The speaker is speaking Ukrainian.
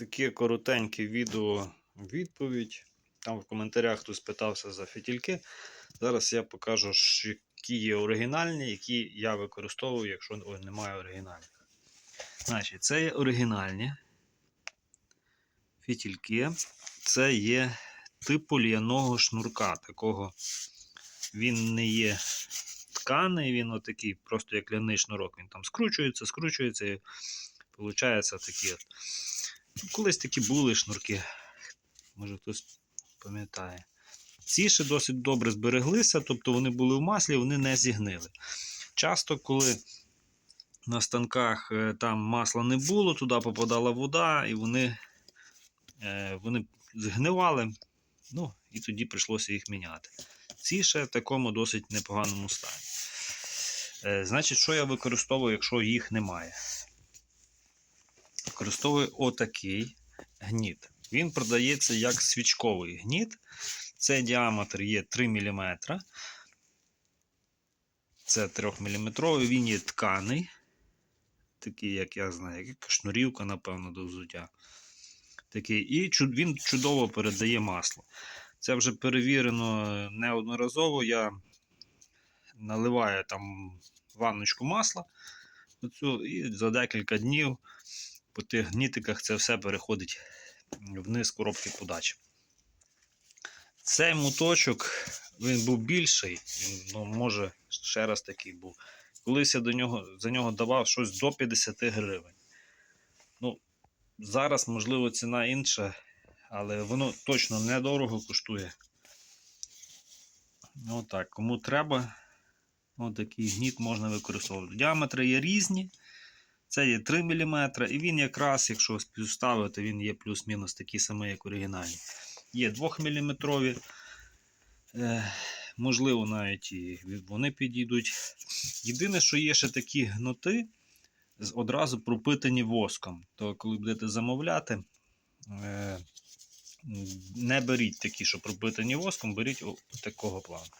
таке коротеньке відео відповідь. Там в коментарях хтось питався за фітільки. Зараз я покажу, які є оригінальні, які я використовую, якщо немає оригінальних. Значить, це є оригінальні фітільки. Це є типу л'яного шнурка. Такого він не є тканий, він отакий, просто як ляний шнурок. Він там скручується, скручується і виходить такі. от. Ну, Колись такі були шнурки. Може хтось пам'ятає. Ці ще досить добре збереглися, тобто вони були в маслі, вони не зігнили. Часто, коли на станках е, там масла не було, туди попадала вода, і вони, е, вони згнивали, ну, і тоді прийшлося їх міняти. Ці ще в такому досить непоганому стані. Е, Значить, що я використовую, якщо їх немає? Використовую отакий гніт. Він продається як свічковий гніт. Цей діаметр є 3 мм. Це 3 мм. Він є тканий. Такий, як я знаю, як шнурівка, напевно, до взуття. Такий. І він чудово передає масло. Це вже перевірено неодноразово. Я наливаю там ванночку масла. Оцю, і за декілька днів по тих гнітиках це все переходить вниз коробки подачі. Цей моточок він був більший, він ну, може ще раз такий був. Колись я до нього, за нього давав щось до 50 гривень. Ну, зараз, можливо, ціна інша, але воно точно недорого коштує. Ну так, кому треба, отакий гніт можна використовувати. Діаметри є різні. Це є 3 мм, і він якраз, якщо співставити, він є плюс-мінус такий самий, як оригінальний. Є 2 мм. Е, можливо, навіть і вони підійдуть. Єдине, що є ще такі гноти, одразу пропитані воском. То коли будете замовляти, е, не беріть такі, що пропитані воском, беріть такого плану.